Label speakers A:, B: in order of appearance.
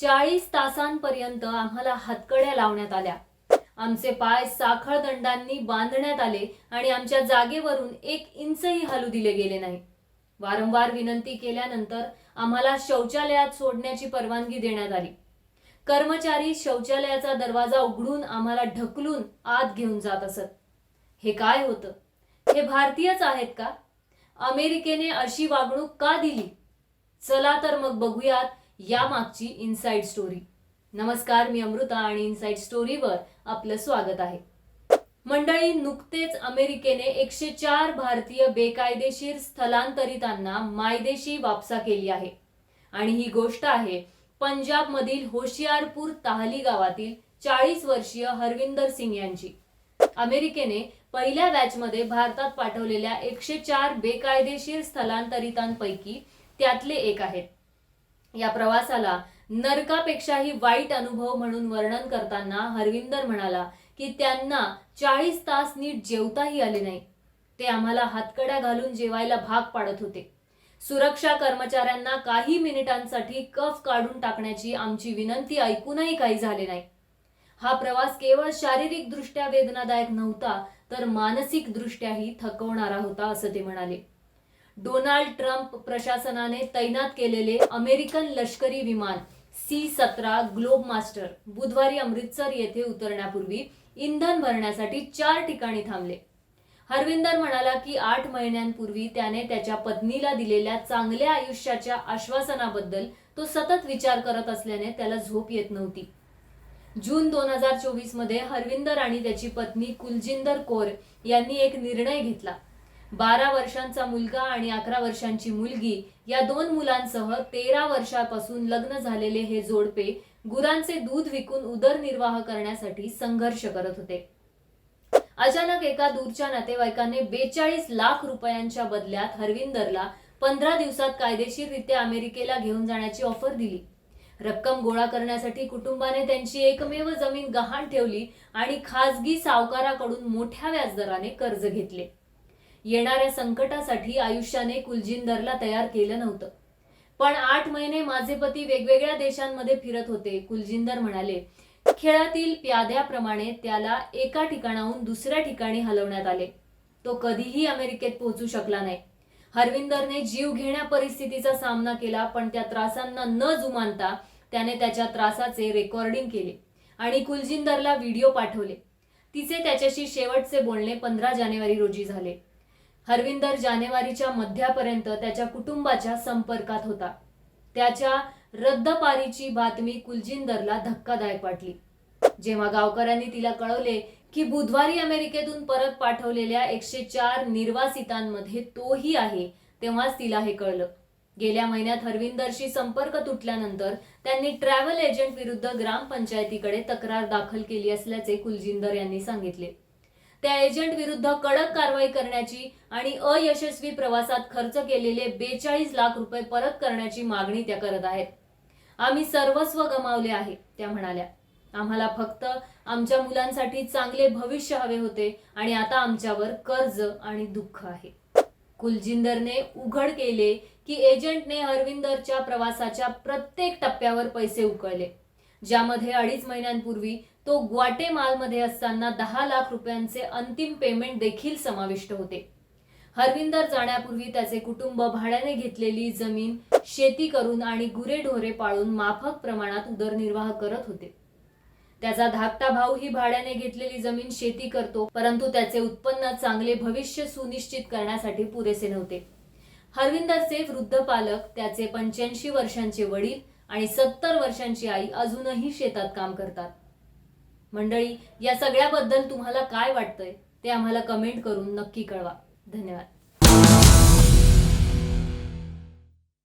A: चाळीस तासांपर्यंत आम्हाला हातकड्या लावण्यात आल्या. आमचे पाय साखळ दंडांनी बांधण्यात आले आणि आमच्या जागेवरून एक इंचही हलू दिले गेले नाही. वारंवार विनंती केल्यानंतर आम्हाला शौचालयात सोडण्याची परवानगी देण्यात आली. कर्मचारी शौचालयाचा दरवाजा उघडून आम्हाला ढकलून आत घेऊन जात असत. हे काय होतं? हे भारतीयच आहेत का? अमेरिकेने अशी वागणूक का दिली? चला तर मग बघूयात यामागची इनसाइड स्टोरी नमस्कार मी अमृता आणि इनसाइड स्टोरीवर आपलं स्वागत आहे. मंडळी नुकतेच अमेरिकेने एकशे चार भारतीय बेकायदेशीर स्थलांतरितांना मायदेशी वापसा केली आहे. आणि ही गोष्ट आहे पंजाब मधील होशियारपूर ताहली गावातील चाळीस वर्षीय हरविंदर सिंग यांची. अमेरिकेने पहिल्या बॅचमध्ये भारतात पाठवलेल्या एकशे चार बेकायदेशीर स्थलांतरितांपैकी त्यातले एक आहेत. या प्रवासाला नरकापेक्षाही वाईट अनुभव म्हणून वर्णन करताना हरविंदर म्हणाला की त्यांना चाळीस तास नीट जेवताही आले नाही. ते आम्हाला हातकड्या घालून जेवायला भाग पाडत होते. सुरक्षा कर्मचाऱ्यांना काही मिनिटांसाठी कफ काढून टाकण्याची आमची विनंती ऐकूनही काही झाले नाही. हा प्रवास केवळ शारीरिक दृष्ट्या वेदनादायक नव्हता तर मानसिक दृष्ट्याही थकवणारा होता असं ते म्हणाले. डोनाल्ड ट्रम्प प्रशासनाने तैनात केलेले अमेरिकन लष्करी विमान सी सतरा ग्लोब मास्टर बुधवारी अमृतसर येथे उतरण्यापूर्वी इंधन भरण्यासाठी चार ठिकाणी थांबले. हरविंदर म्हणाला की आठ महिन्यांपूर्वी त्याने त्याच्या पत्नीला दिलेल्या चांगल्या आयुष्याच्या आश्वासनाबद्दल तो सतत विचार करत असल्याने त्याला झोप येत नव्हती. जून दोन हजार चोवीसमध्ये हरविंदर आणि त्याची पत्नी कुलजिंदर कौर यांनी एक निर्णय घेतला. बारा वर्षांचा मुलगा आणि अकरा वर्षांची मुलगी या दोन मुलांसह तेरा वर्षापासून लग्न झालेले हे जोडपे गुरांचे दूध विकून उदरनिर्वाह करण्यासाठी संघर्ष करत होते. अचानक एका दूरच्या नातेवाईकाने बेचाळीस लाख रुपयांच्या बदल्यात हरविंदरला पंधरा दिवसात कायदेशीररित्या अमेरिकेला घेऊन जाण्याची ऑफर दिली. रक्कम गोळा करण्यासाठी कुटुंबाने त्यांची एकमेव जमीन गहाण ठेवली आणि खाजगी सावकाराकडून मोठ्या व्याजदराने कर्ज घेतले. येणाऱ्या संकटासाठी आयुष्याने कुलजिंदरला तयार केलं नव्हतं. पण आठ महिने माझे पती वेगवेगळ्या देशांमध्ये फिरत होते कुलजिंदर म्हणाले. खेळातील प्याद्याप्रमाणे त्याला एका ठिकाणाहून दुसऱ्या ठिकाणी हलवण्यात आले. तो कधीही अमेरिकेत पोहोचू शकला नाही. हरविंदरने जीव घेण्या परिस्थितीचा सामना केला पण त्या त्रासांना न जुमानता त्याने त्याच्या त्रासाचे रेकॉर्डिंग केले आणि कुलजिंदरला व्हिडिओ पाठवले. तिचे त्याच्याशी शेवटचे बोलणे पंधरा जानेवारी रोजी झाले. हरविंदर जानेवारीच्या मध्यापर्यंत त्याच्या कुटुंबाच्या संपर्कात होता. त्याच्या रद्दपारीची बातमी कुलजिंदरला धक्कादायक वाटली. जेव्हा गावकऱ्यांनी तिला कळवले की बुधवारी अमेरिकेतून परत पाठवलेल्या एकशे चार निर्वासितांमध्ये तोही आहे तेव्हाच तिला हे कळलं. गेल्या महिन्यात हरविंदरशी संपर्क तुटल्यानंतर त्यांनी ट्रॅव्हल एजंट विरुद्ध ग्रामपंचायतीकडे तक्रार दाखल केली असल्याचे कुलजिंदर यांनी सांगितले. त्या एजंट विरुद्ध कडक कारवाई करण्याची आणि अयशस्वी प्रवासात खर्च केलेले बेचाळीस लाख रुपये परत करण्याची मागणी त्या करत आहेत. आम्ही सर्वस्व गमावले आहे त्या म्हणाल्या. आम्हाला फक्त आमच्या मुलांसाठी चांगले भविष्य हवे होते आणि आता आमच्यावर कर्ज आणि दुःख आहे. कुलजिंदरने उघड केले की एजंटने हरविंदरच्या प्रवासाच्या प्रत्येक टप्प्यावर पैसे उकळले. ज्यामध्ये अडीच महिन्यांपूर्वी तो ग्वाटेमालमध्ये असताना दहा लाख रुपयांचे अंतिम पेमेंट देखील समाविष्ट होते. हरविंदर जाण्यापूर्वी त्याचे कुटुंब भाड्याने घेतलेली जमीन शेती करून आणि गुरेढोरे पाळून माफक प्रमाणात उदरनिर्वाह करत होते. त्याचा धाकटा भाऊ ही भाड्याने घेतलेली जमीन शेती करतो परंतु त्याचे उत्पन्न चांगले भविष्य सुनिश्चित करण्यासाठी पुरेसे नव्हते. हरविंदरचे वृद्ध पालक त्याचे पंच्याऐंशी वर्षांचे वडील आणि सत्तर वर्षांची आई अजूनही शेतात काम करतात. मंडळी या सगळ्याबद्दल तुम्हाला काय वाटतंय ते आम्हाला कमेंट करून नक्की कळवा. धन्यवाद.